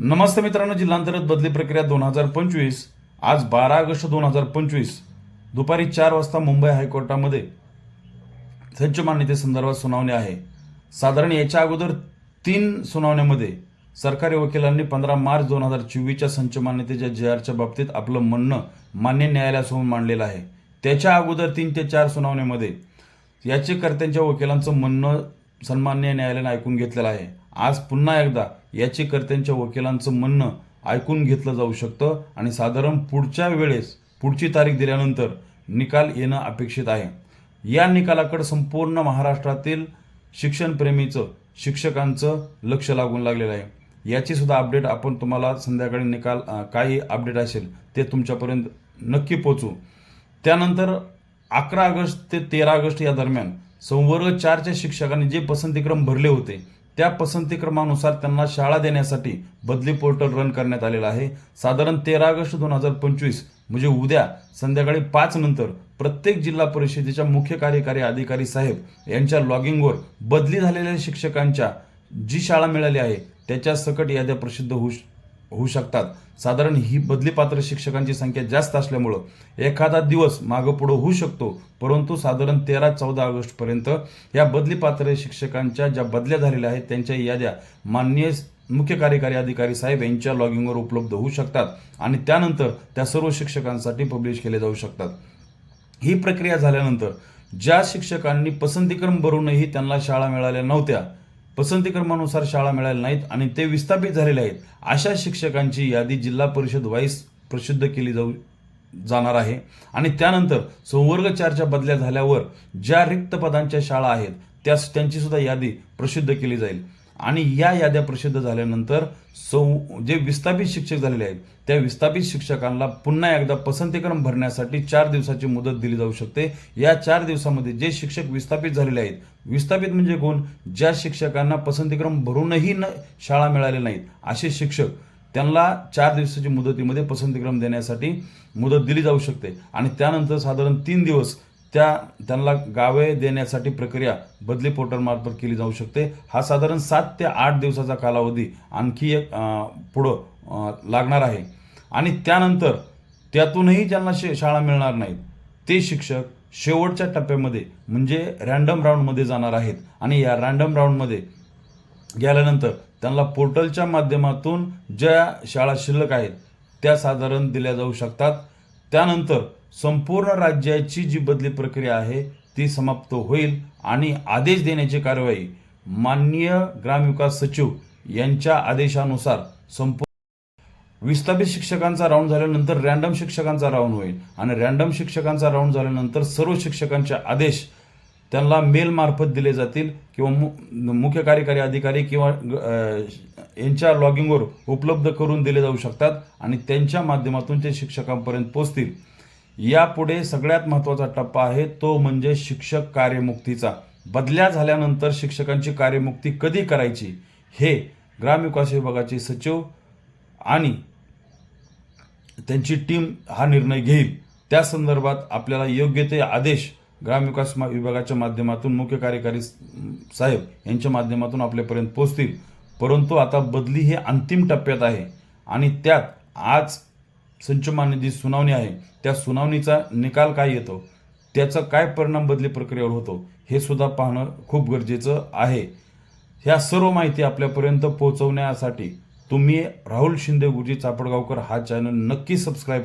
नमस्ते मित्रांनो जिल्हांतर्गत बदली प्रक्रिया दोन हजार पंचवीस आज बारा ऑगस्ट दोन हजार पंचवीस दुपारी चार वाजता मुंबई हायकोर्टामध्ये संच मान्यतेसंदर्भात सुनावणी आहे. साधारण याच्या अगोदर तीन सुनावण्यामध्ये सरकारी वकिलांनी पंधरा मार्च दोन हजार चोवीसच्या संच मान्यतेच्या जे आरच्या बाबतीत आपलं म्हणणं मान्य न्यायालयासमोर मांडलेलं आहे. त्याच्या अगोदर तीन ते चार सुनावण्यामध्ये याचिकाकर्त्यांच्या वकिलांचं म्हणणं सन्मान्य न्यायालयानं ऐकून घेतलेलं आहे. आज पुन्हा एकदा याचिकाकर्त्यांच्या वकिलांचं म्हणणं ऐकून घेतलं जाऊ शकतं आणि साधारण पुढच्या वेळेस पुढची तारीख दिल्यानंतर निकाल येणं अपेक्षित आहे. या निकालाकडे संपूर्ण महाराष्ट्रातील शिक्षणप्रेमीचं शिक्षकांचं लक्ष लागून लागलेलं आहे. याची सुद्धा अपडेट आपण तुम्हाला संध्याकाळी निकाल काही अपडेट असेल ते तुमच्यापर्यंत नक्की पोचू त्यानंतर अकरा ऑगस्ट ते तेरा ऑगस्ट या दरम्यान संवर्ग चारच्या शिक्षकांनी जे पसंतीक्रम भरले होते त्या पसंतीक्रमानुसार त्यांना शाळा देण्यासाठी बदली पोर्टल रन करण्यात आलेलं आहे. साधारण तेरा ऑगस्ट दोन हजार पंचवीस म्हणजे उद्या संध्याकाळी पाच नंतर प्रत्येक जिल्हा परिषदेच्या मुख्य कार्यकारी अधिकारी साहेब यांच्या लॉगिंगवर बदली झालेल्या शिक्षकांच्या जी शाळा मिळाली आहे त्याच्या सकट याद्या प्रसिद्ध होऊ होऊ शकतात. साधारण ही बदलीपात्र शिक्षकांची संख्या जास्त असल्यामुळं एखादा दिवस मागं पुढं होऊ शकतो परंतु साधारण तेरा चौदा ऑगस्टपर्यंत या बदलीपात्र शिक्षकांच्या ज्या बदल्या झालेल्या आहेत त्यांच्या याद्या माननीय मुख्य कार्यकारी अधिकारी साहेब यांच्या लॉगिंगवर उपलब्ध होऊ शकतात आणि त्यानंतर त्या सर्व शिक्षकांसाठी पब्लिश केले जाऊ शकतात. ही प्रक्रिया झाल्यानंतर ज्या शिक्षकांनी पसंतीक्रम भरूनही त्यांना शाळा मिळाल्या नव्हत्या पसंतीक्रमानुसार शाळा मिळाल्या नाहीत आणि ते विस्थापित झालेले आहेत. अशा शिक्षकांची यादी जिल्हा परिषद वाईस प्रसिद्ध केली जाऊ जाणार आहे. आणि त्यानंतर संवर्ग चारच्या बदल्या झाल्यावर ज्या रिक्त पदांच्या शाळा आहेत त्या त्यांची सुद्धा यादी प्रसिद्ध केली जाईल. आणि या याद्या प्रसिद्ध झाल्यानंतर सौ जे विस्थापित शिक्षक झालेले आहेत त्या विस्थापित शिक्षकांना पुन्हा एकदा पसंतीक्रम भरण्यासाठी चार दिवसाची मुदत दिली जाऊ शकते. या चार दिवसामध्ये जे शिक्षक विस्थापित झालेले आहेत विस्थापित म्हणजे कोण? ज्या शिक्षकांना पसंतीक्रम भरूनही न शाळा मिळाल्या नाहीत असे शिक्षक त्यांना चार दिवसाची मुदतीमध्ये पसंतीक्रम देण्यासाठी मुदत दिली जाऊ शकते. आणि त्यानंतर साधारण तीन दिवस त्या त्यांना गावे देण्यासाठी प्रक्रिया बदली पोर्टलमार्फत केली जाऊ शकते. हा साधारण सात ते आठ दिवसाचा कालावधी आणखी एक पुढं लागणार आहे. आणि त्यानंतर त्यातूनही ज्यांना शे शाळा मिळणार नाहीत ते शिक्षक शेवटच्या टप्प्यामध्ये म्हणजे रँडम राऊंडमध्ये जाणार आहेत. आणि या रँडम राऊंडमध्ये गेल्यानंतर त्यांना पोर्टलच्या माध्यमातून ज्या शाळा शिल्लक आहेत त्या साधारण दिल्या जाऊ शकतात. त्यानंतर संपूर्ण राज्याची जी बदली प्रक्रिया आहे ती समाप्त होईल आणि आदेश देण्याची कारवाई माननीय ग्रामविकास सचिव यांच्या आदेशानुसार संपूर्ण विस्थापित शिक्षकांचा राऊंड झाल्यानंतर रॅन्डम शिक्षकांचा राऊंड होईल आणि रँडम शिक्षकांचा राऊंड झाल्यानंतर सर्व शिक्षकांचे आदेश त्यांना मेलमार्फत दिले जातील किंवा मु मुख्य कार्यकारी अधिकारी किंवा यांच्या लॉगिंगवर उपलब्ध करून दिले जाऊ शकतात आणि त्यांच्या माध्यमातून ते शिक्षकांपर्यंत पोहोचतील. यापुढे सगळ्यात महत्त्वाचा टप्पा आहे तो म्हणजे शिक्षक कार्यमुक्तीचा. बदल्या झाल्यानंतर शिक्षकांची कार्यमुक्ती कधी करायची हे ग्रामविकास विभागाचे सचिव आणि त्यांची टीम हा निर्णय घेईल. त्या संदर्भात आपल्याला योग्य ते आदेश ग्रामविकास विभागाच्या माध्यमातून मुख्य कार्यकारी साहेब यांच्या माध्यमातून आपल्यापर्यंत पोहोचतील. परंतु आता बदली हे अंतिम टप्प्यात आहे आणि त्यात आज संचमान्य जी सुनावणी आहे त्या सुनावणीचा निकाल काय येतो? त्याचा काय परिणाम बदली प्रक्रियेवर होतो? हे सुद्धा पाहणं खूप गरजेचं आहे. ह्या सर्व माहिती आपल्यापर्यंत पोहोचवण्यासाठी तुम्ही राहुल शिंदे गुरुजी चापडगावकर हा चॅनल नक्की सबस्क्राईब